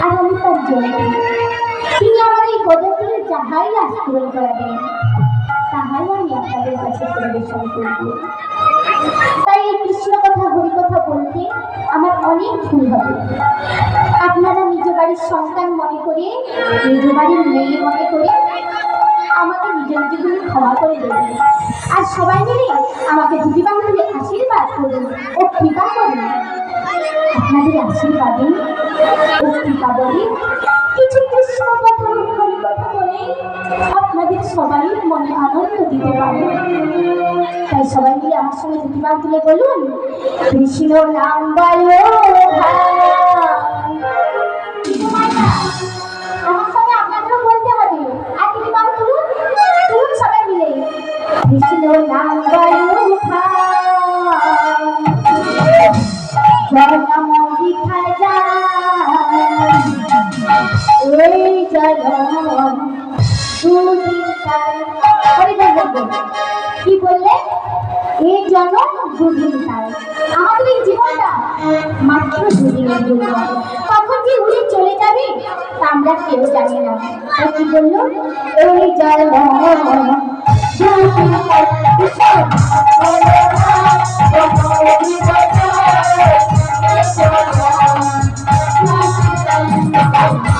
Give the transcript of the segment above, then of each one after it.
আর আমি তার যন্ত্র তিনি আমার এই পদত্রে যাহাই আজ পূরণ করাবেন তাহাই আমি আপনাদের কাছে পরিবেশন করব তাই এই কৃষ্ণ কথা হরি কথা বলতে আমার অনেক ভুল হবে আপনারা নিজ বাড়ির সন্তান মনে করে নিজ বাড়ির মেয়ে মনে করে আমাকে নিজ নিজগুলো ক্ষমা করে দেবেন। আর সবাই মিলে আমাকে দিদি বান্ধবী আশীর্বাদ করুন ও কৃপা করুন। আপনাদের আশীর্বাদে ও কৃপা বলে কিছু আপনাদের সবাই মনে আনন্দ দিতে পারে। তাই সবাই মিলে আমার সঙ্গে দিদিবার তুলে বলুন, কৃষ্ণ নাম বলো কি বললে এই জনম, দুদিন আমাদের এই জীবনটা মাত্র দুদিনের জন্য কখন যে উড়ে চলে যাবে তা আমরা কেউ জানি না কি বলল এই জনম দুদিন কাল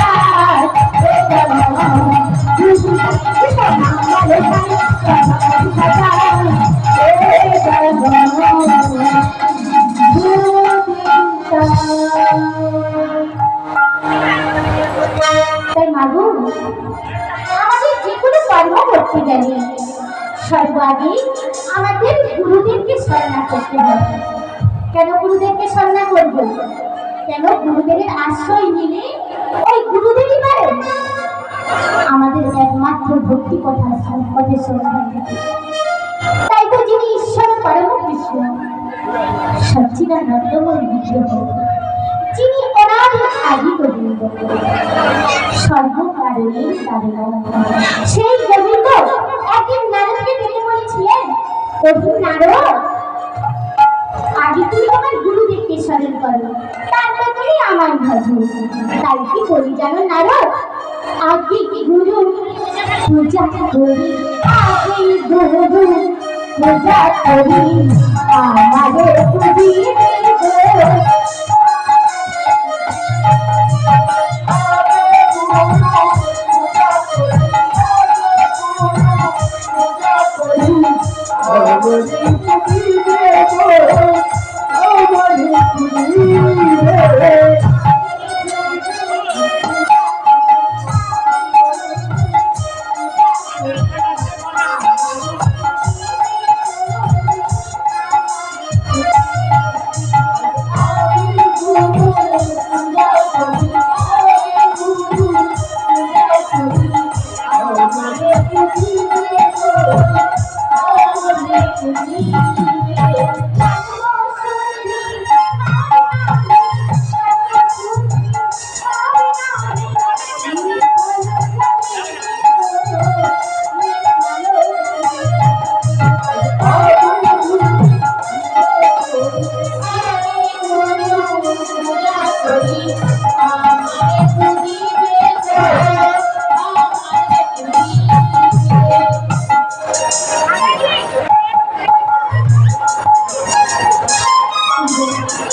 করতে হবে কেন গুরুদেবকে স্মরণা করব? কেন গুরুদেবের আশ্রয় নিলে ওই গুরুদেবই পারেন আমাদের একমাত্র ভক্তি কথা সন্ধান তাই তো যিনি ঈশ্বর পরম কৃষ্ণ সচ্চিদানন্দময় বিগ্রহ যিনি অনাদি আদি গোবিন্দ সর্বকারণে কারণ সেই পূজা করি আমি গুরু পূজা করি আমাদের পুজিয়ে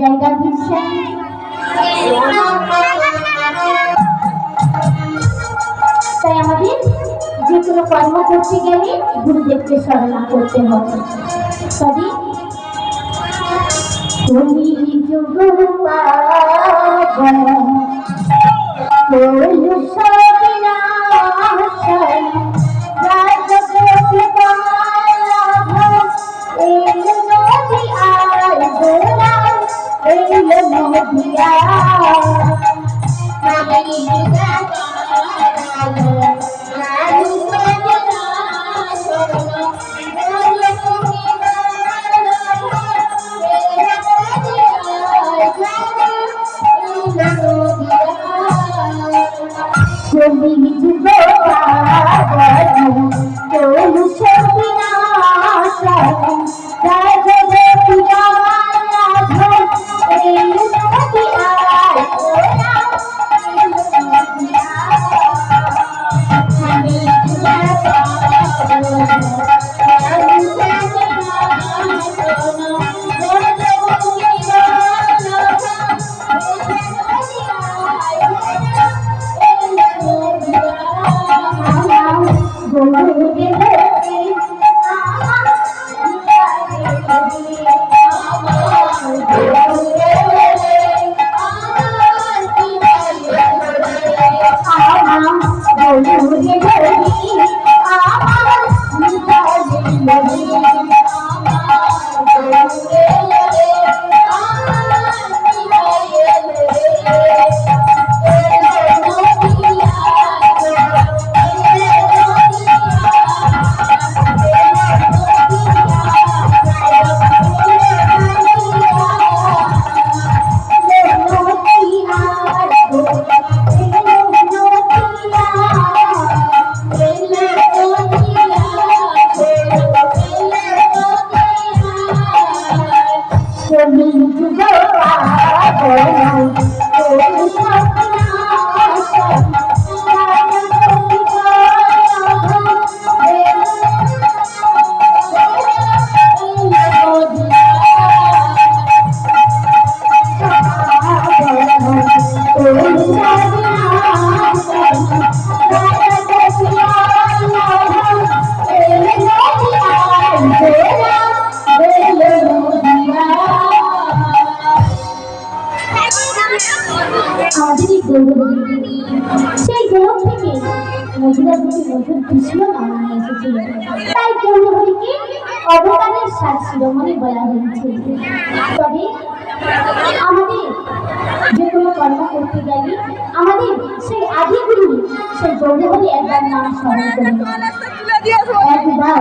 জয় রাধেশ্যাম তাই আমাদের যে কোনো কর্ম করতে গেলে গুরুদেবকে স্মরণ করতে হবে তবে তুমি যুগ পাবন আমাদের এই গৌরবী সেই গৌরব থেকে মধুরা থেকে মধুর কৃষ্ণ নাম এসেছিল। তাই গৌরবীকে অবদানের সাত শিরোমণি বলা হয়েছে। তবে আমাদের যে কোনো কর্ম করতে গেলে আমাদের সেই আদি গুরু সেই গৌরবী একবার নাম স্মরণ করি একবার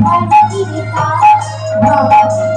Bhagavad Gita, Bhagavad Gita.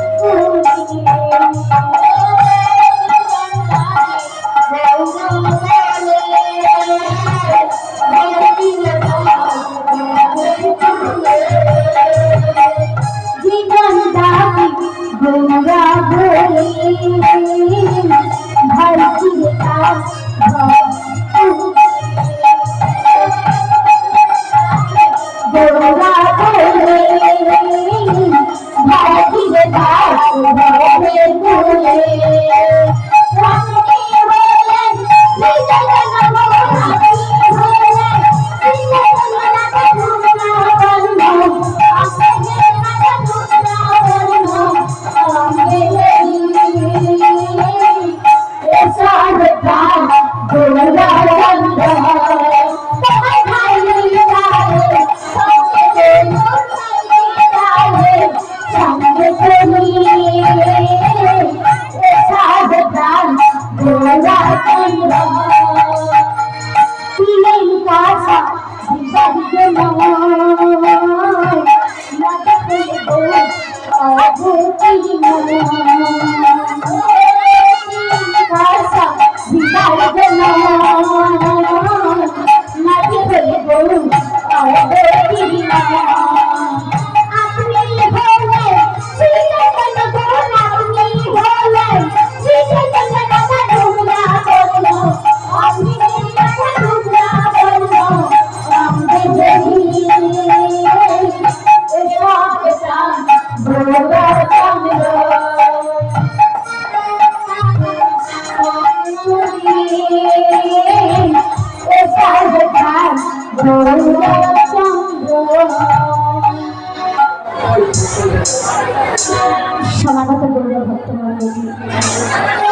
সমাগত গৌর ভক্ত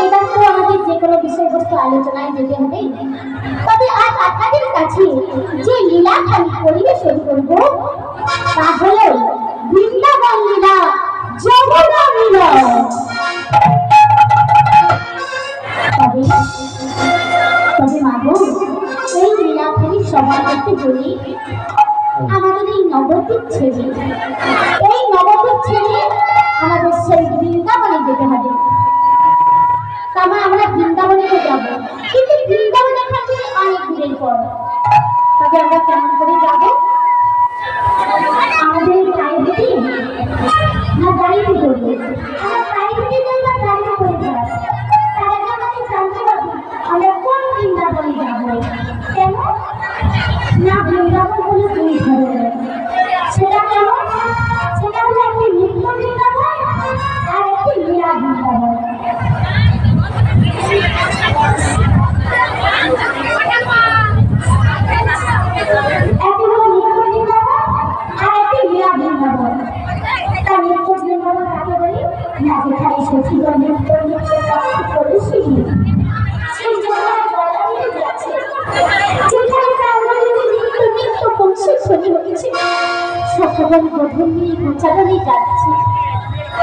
এবার তো আমাদের যে কোনো বিষয়বস্তু আলোচনায় যেতে হবে। তবে আজ আপনাদের কাছে যে লীলা খালি পরিবেশন করব, তা হল বৃন্দাবন লীলা, যমুনা তবে তবে মাগো এই লীলা খালি সবার করতে বলি। আমাদের এই নবদ্বীপ ছেড়ে, এই নবদ্বীপ ছেড়ে আমাদের সেই বৃন্দাবনে যেতে হবে। তারপর আমরা বৃন্দাবনে যাব। কিন্তু বৃন্দাবন এখান অনেক দূরের পর তবে আমরা কেমন করে যাব? আমাদের পায়ে না গাড়িতে চড়বে আমরা পায়ে হেঁটে যাই বা গাড়িতে করে যাই লীলা বৃন্দাবন তা নিত্য বলি না যেখানে সচিব বলা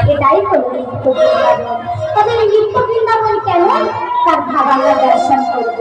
এটাই হলো নিত্য বৃন্দাবন তবে নিত্য বৃন্দাবন কেন তার ভাব দর্শন করব।